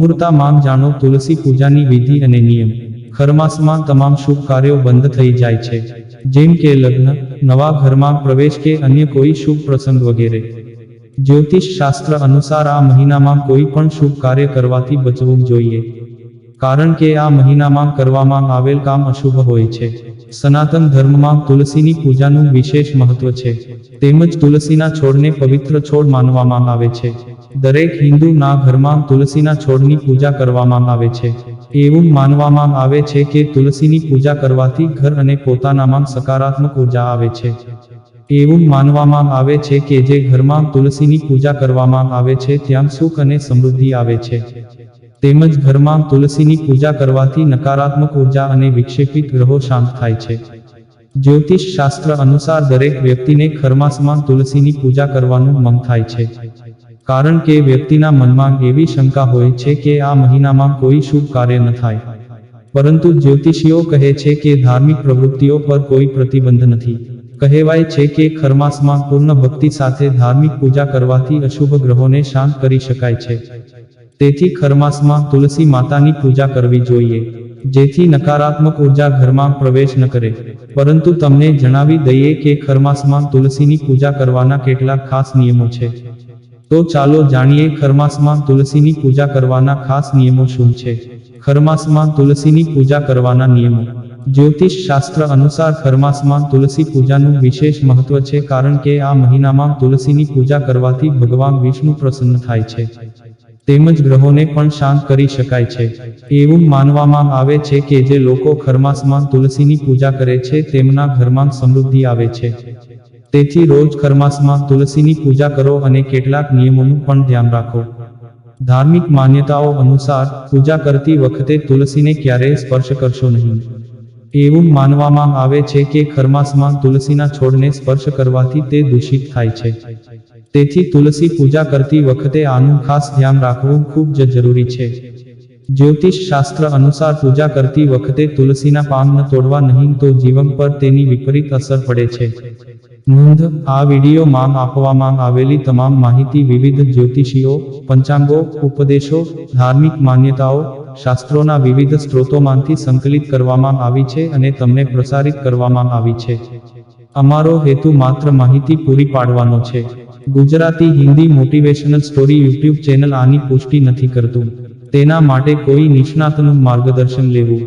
અમૃતા માં જાણો, તુલસી પૂજાની વિધિ અને નિયમ. ખરમાસમાં તમામ શુભ કાર્યો બંધ થઈ જાય છે. જેમ કે લગ્ન, નવા ઘરમાં પ્રવેશ કે અન્ય કોઈ શુભ પ્રસંગ વગેરે. જ્યોતિષ શાસ્ત્ર અનુસાર આ મહિનામાં કોઈ પણ શુભ કાર્ય કરવાથી બચવું જોઈએ. કારણ કે આ મહિનામાં કરવામાં આવેલ કામ અશુભ હોય છે. સનાતન ધર્મમાં તુલસીની પૂજાનું વિશેષ મહત્વ છે. તેમજ તુલસીના છોડને પવિત્ર છોડ માનવામાં આવે છે. દરેક હિન્દુના ઘરમાં તુલસીના છોડની પૂજા કરવામાં આવે છે. એવું માનવામાં આવે છે કે તુલસીની પૂજા કરવાથી ઘર અને પોતાનામાં સકારાત્મક ઊર્જા આવે છે. એવું માનવામાં આવે છે કે જે ઘરમાં તુલસીની પૂજા કરવામાં આવે છે ત્યાં સુખ અને સમૃદ્ધિ આવે છે. તેમજ ઘરમાં તુલસીની પૂજા કરવાથી નકારાત્મક ઊર્જા અને વિક્ષેપિત ગ્રહો શાંત થાય છે. જ્યોતિષ શાસ્ત્ર અનુસાર દરેક વ્યક્તિને ખરમાસમાં તુલસીની પૂજા કરવાનું મન થાય છે. કારણ કે વ્યક્તિના મનમાં એવી શંકા હોય છે કે આ મહિનામાં કોઈ શુભ કાર્ય ન થાય. પરંતુ જ્યોતિષીઓ કહે છે કે ધાર્મિક પ્રવૃત્તિઓ પર કોઈ પ્રતિબંધ નથી. કહેવાય છે કે ખરમાસમાં પૂર્ણ ભક્તિ સાથે ધાર્મિક પૂજા કરવાથી અશુભ ગ્રહોને શાંત કરી શકાય છે. તેથી ખરમાસમાં તુલસી માતાની પૂજા કરવી જોઈએ, જેથી નકારાત્મક ઊર્જા ઘરમાં પ્રવેશ ન કરે. પરંતુ તમને જણાવી દઈએ કે ખરમાસમાં તુલસીની પૂજા કરવાના કેટલાક ખાસ નિયમો છે. તો ચાલો જાણીએ ખરમાસમાં તુલસીની પૂજા કરવાના ખાસ નિયમો શું છે. ખરમાસમાં તુલસીની પૂજા કરવાના નિયમો. જ્યોતિષ શાસ્ત્ર અનુસાર ખરમાસમાં તુલસી પૂજાનું વિશેષ મહત્વ છે કારણ કે આ મહિનામાં તુલસીની પૂજા કરવાથી ભગવાન વિષ્ણુ પ્રસન્ન થાય છે. તેમજ ગ્રહોને પણ શાંત કરી શકાય છે. એવું માનવામાં આવે છે કે જે લોકો ખરમાસમાં તુલસીની પૂજા કરે છે તેમના ઘરમાં સમૃદ્ધિ આવે છે. તેથી રોજ ખરમાસમાં તુલસીની પૂજા કરો અને કેટલાક નિયમોનું પણ ધ્યાન રાખો. ધાર્મિક માન્યતાઓ અનુસાર પૂજા કરતી વખતે તુલસીને ક્યારેય સ્પર્શ કરશો નહીં. એવું માનવામાં આવે છે કે ખરમાસમાં તુલસીના છોડને સ્પર્શ કરવાથી તે દૂષિત થાય છે. તેથી તુલસી પૂજા કરતી વખતે આનું ખાસ ધ્યાન રાખવું ખૂબ જ જરૂરી છે. જ્યોતિષ શાસ્ત્ર અનુસાર પૂજા કરતી વખતે તુલસીના પાન તોડવા નહીં તો જીવન પર તેની વિપરીત અસર પડે છે. નોંધ, આ વિડીયોમાં આપવામાં આવેલી તમામ માહિતી વિવિધ જ્યોતિષીઓ, પંચાંગો, ઉપદેશો, ધાર્મિક માન્યતાઓ, શાસ્ત્રોના વિવિધ સ્ત્રોતોમાંથી સંકલિત કરવામાં આવી છે અને તમને પ્રસારિત કરવામાં આવી છે. અમારો હેતુ માત્ર માહિતી પૂરી પાડવાનો છે. Gujarati Hindi motivational story YouTube channel આની પુષ્ટિ નથી કરતું. તેના માટે કોઈ નિષ્ણાતનું માર્ગદર્શન લેવું.